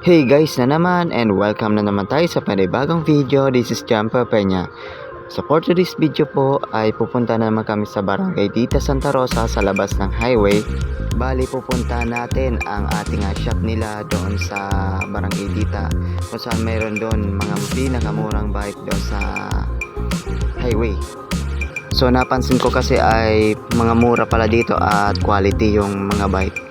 Hey guys na naman and welcome na naman tayo sa panibagong video. This is Jumper Peña. So for today's video po ay pupunta na naman kami sa barangay Dita Santa Rosa sa labas ng highway. Bali pupunta natin ang ating shop nila doon sa barangay Dita kung saan mayroon doon mga pinakamurang bike doon sa highway. So napansin ko kasi ay mga mura pala dito at quality yung mga bike.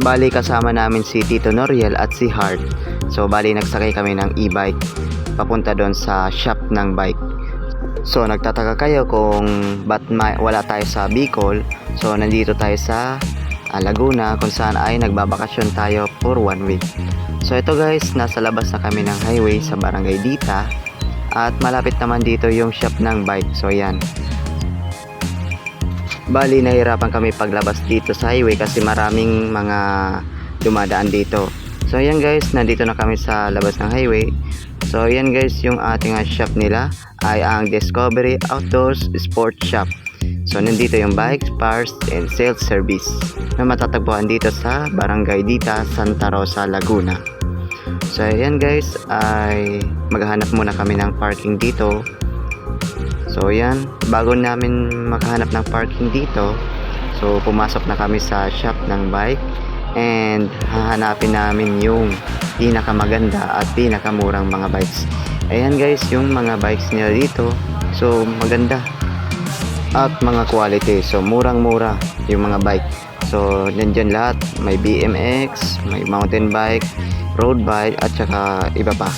Bali kasama namin si Tito Noriel at si Hart. So bali nagsakay kami ng e-bike papunta doon sa shop ng bike. So nagtataka kayo kung ba't ma- wala tayo sa Bicol. So nandito tayo sa ah, Laguna kung saan ay nagbabakasyon tayo for one week. So ito guys, nasa labas na kami ng highway sa Barangay Dita at malapit naman dito yung shop ng bike. So yan. Bali, nahirapan kami paglabas dito sa highway kasi maraming mga dumadaan dito. So, ayan guys, nandito na kami sa labas ng highway. So, ayan guys, yung ating shop nila ay ang Discovery Outdoors Sport Shop. So, nandito yung bikes, parts, and sales service na matatagpuan dito sa Barangay Dita, Santa Rosa, Laguna. So, ayan guys, ay maghanap muna kami ng parking dito So yan, bago namin makahanap ng parking dito, so pumasok na kami sa shop ng bike and hahanapin namin yung pinakamaganda at pinakamurang mga bikes. Ayan guys, yung mga bikes nila dito, so maganda at mga quality. So murang-mura yung mga bike. So nandyan lahat, may BMX, may mountain bike, road bike at saka iba pa.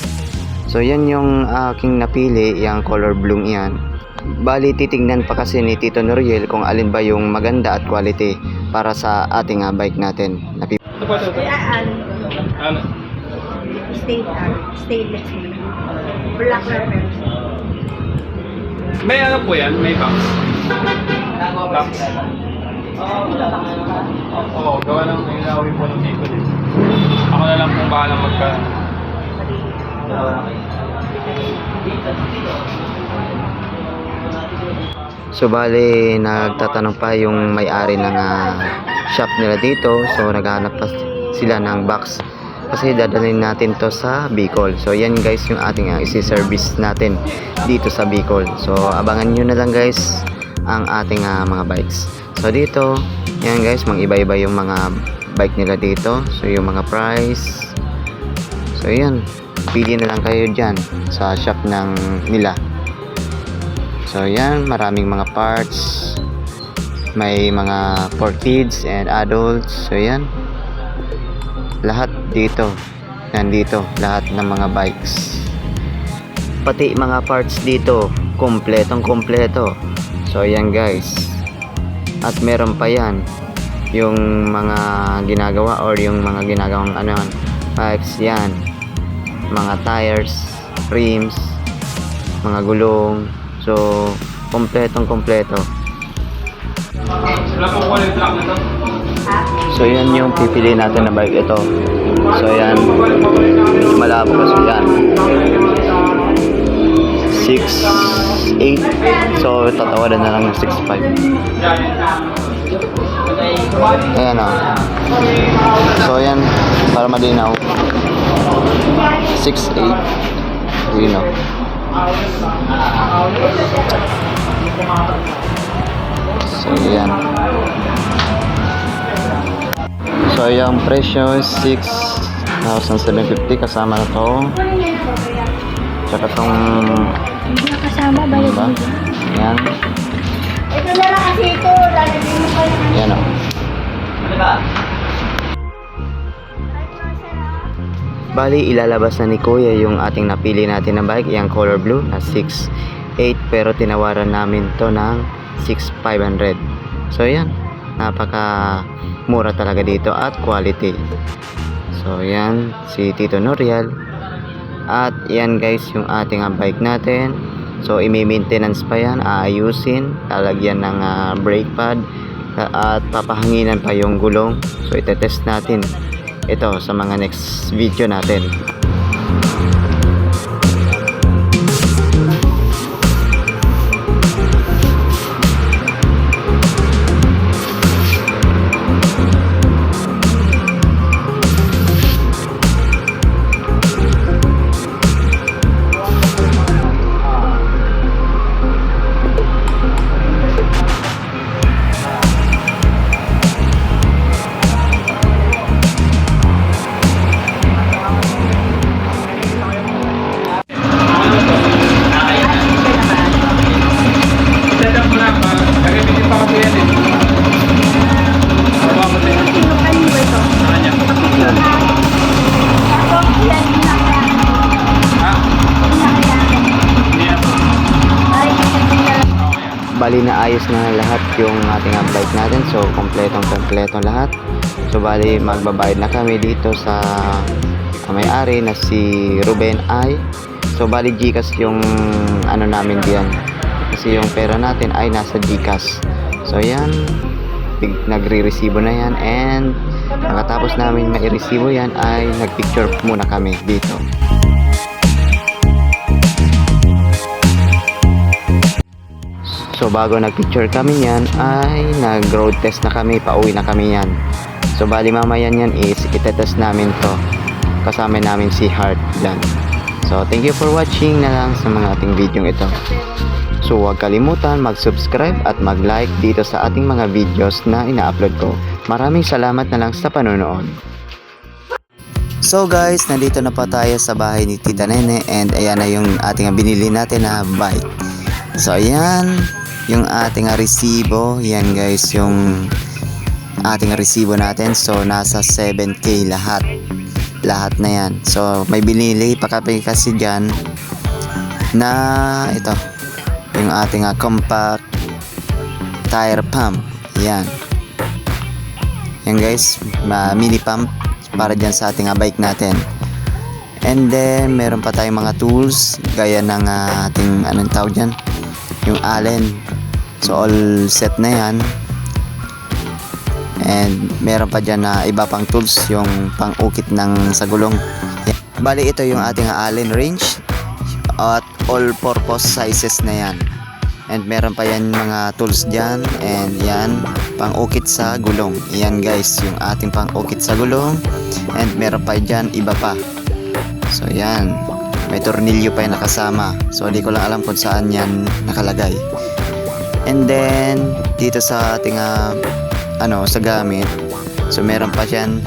So yan yung aking napili, yung color bloom yan. Bali titingnan pa kasi ni Tito Noriel kung alin ba yung maganda at quality para sa ating ah, bike natin. Napi- Ito po, ito po. Ano, state, ano, stainless mo. Black reference. May ano po yan? May box? Box? Oo, gawa ng ilawin po ng dito din. Ako na lang kung bahala magka... So bali nagtatanong pa yung may-ari ng ah, shop nila dito. So naghahanap pa sila ng box kasi dadalhin natin to sa Bicol. So yan guys yung ating uh, isi-service natin dito sa Bicol. So abangan nyo na lang guys ang ating ah, mga bikes. So dito, yan guys, mang iba-iba yung mga bike nila dito. So yung mga price. So yan, pili na lang kayo dyan sa shop ng nila. So yan, maraming mga parts. May mga for kids and adults. So yan. Lahat dito. Nandito, lahat ng mga bikes. Pati mga parts dito, kompletong kompleto. So yan guys. At meron pa yan yung mga ginagawa or yung mga ginagawang ano pipes yan mga tires rims mga gulong so kompletong kompleto. So yan yung pipili natin na bike ito. So yan. Malabo kasi yan. 6 8 so tatawadan na lang yung 6 5 ayan o so yan. Para malinaw. 6 8 yun o so yan So yung presyo is 6,750 kasama na to. Tsaka tong Nakasama ba ano ba? Yan. Ito na lang kasi ito. Lalagyan mo Bali, ilalabas na ni Kuya yung ating napili natin na bike, yung color blue na 6,800 pero tinawaran namin to ng 6,500. So yan, napaka mura talaga dito at quality. So yan, si Tito Noriel. At yan guys, yung ating ah, bike natin. So imi-maintenance pa yan, aayusin, lalagyan ng ah, brake pad at papahanginan pa yung gulong. So itetest natin ito sa mga next video natin. Bali na ayos na lahat yung ating bike natin. So, kompletong kompleto lahat. So, bali magbabayad na kami dito sa may-ari na si Ruben I. So, bali Gcash yung ano namin diyan. Kasi yung pera natin ay nasa Gcash. So, yan. Nagre-resibo na yan and nakatapos namin mai-resibo yan ay nagpicture muna kami dito. So bago nagpicture kami yan ay nag-road test na kami, pauwi na kami yan. So bali mamaya yan is itetest namin to. Kasama namin si Heart dyan. So thank you for watching na lang sa mga ating video ito. So huwag kalimutan mag-subscribe at mag-like dito sa ating mga videos na ina-upload ko. Maraming salamat na lang sa panonood. So guys, nandito na pa tayo sa bahay ni Tita Nene and ayan na yung ating binili natin na bike. So ayan, yung ating resibo, yan guys yung ating resibo natin. So nasa 7k lahat. Lahat na yan. So may binili pa kasi dyan na ito, yung ating ah, compact tire pump. Yan. Yan guys, ma- mini pump para dyan sa ating ah, bike natin. And then, meron pa tayong mga tools gaya ng ah, ating anong tawag dyan? Yung Allen. So, all set na yan. And meron pa dyan na iba pang tools yung pang-ukit ng sa gulong. Bali, ito yung ating Allen wrench at all-purpose sizes na yan. And meron pa yan mga tools dyan. And yan, pang-ukit sa gulong. Yan guys, yung ating pang-ukit sa gulong. And meron pa dyan, iba pa. So yan, may tornilyo pa yung nakasama. So di ko lang alam kung saan yan nakalagay. And then, dito sa ating ah, ano, sa gamit. So meron pa dyan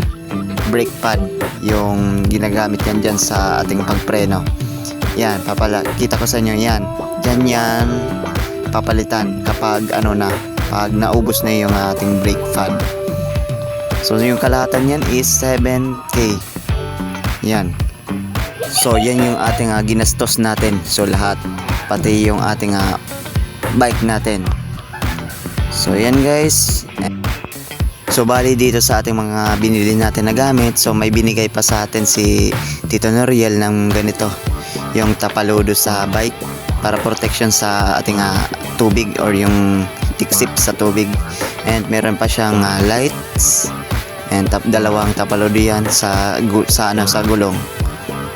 brake pad yung ginagamit yan dyan sa ating pagpreno. Yan, papala, kita ko sa inyo yan. Dyan yan, papalitan kapag ano na, pag naubos na yung ating brake pad. So yung kalahatan yan is 7k. Yan. So yan yung ating ah, ginastos natin. So lahat, pati yung ating ah, bike natin. So yan guys. So bali dito sa ating mga binili natin na gamit, so may binigay pa sa atin si Tito Noriel ng ganito, yung tapalodo sa bike para protection sa ating ah, tubig or yung tiksip sa tubig. And meron pa siyang ah, lights and tap dalawang tapalodo yan sa gu- sa ano sa gulong.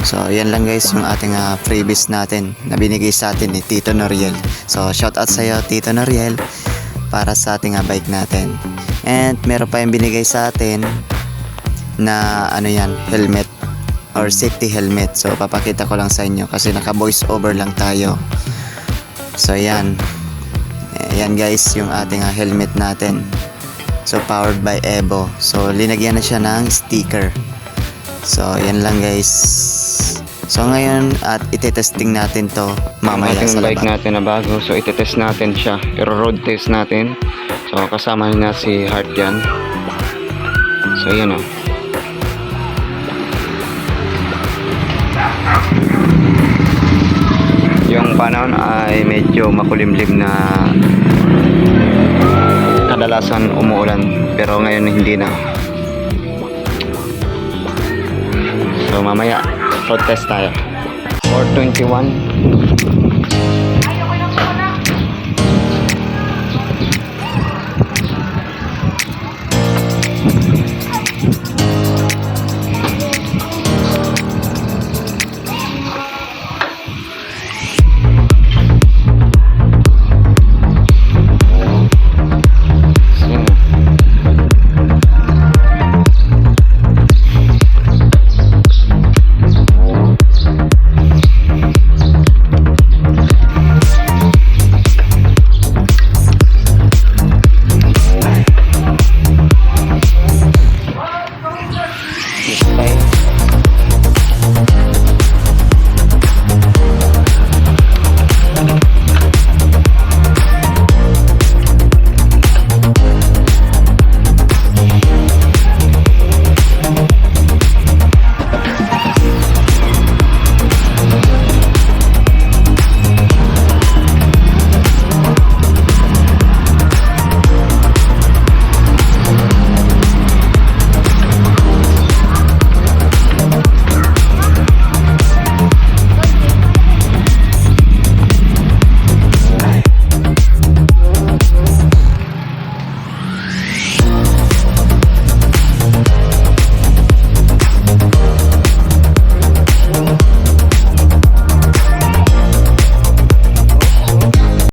So, yan lang guys yung ating ah, freebies natin na binigay sa atin ni Tito Noriel. So, shout out sa iyo Tito Noriel para sa ating ah, bike natin. And meron pa yung binigay sa atin na ano yan, helmet or safety helmet. So, papakita ko lang sa inyo kasi naka voice over lang tayo. So, yan. Yan guys yung ating ah, helmet natin. So, powered by Evo. So, linagyan na siya ng sticker. So, yan lang guys. So, ngayon at itetesting natin to mamaya Ang sa ating bike labas. natin na bago. So, itetest natin siya. I-road test natin. So, kasama na si Heart yan. So, yun o. Yung panahon ay medyo makulimlim na kadalasan umuulan pero ngayon hindi na. So mamaya test tayo. 421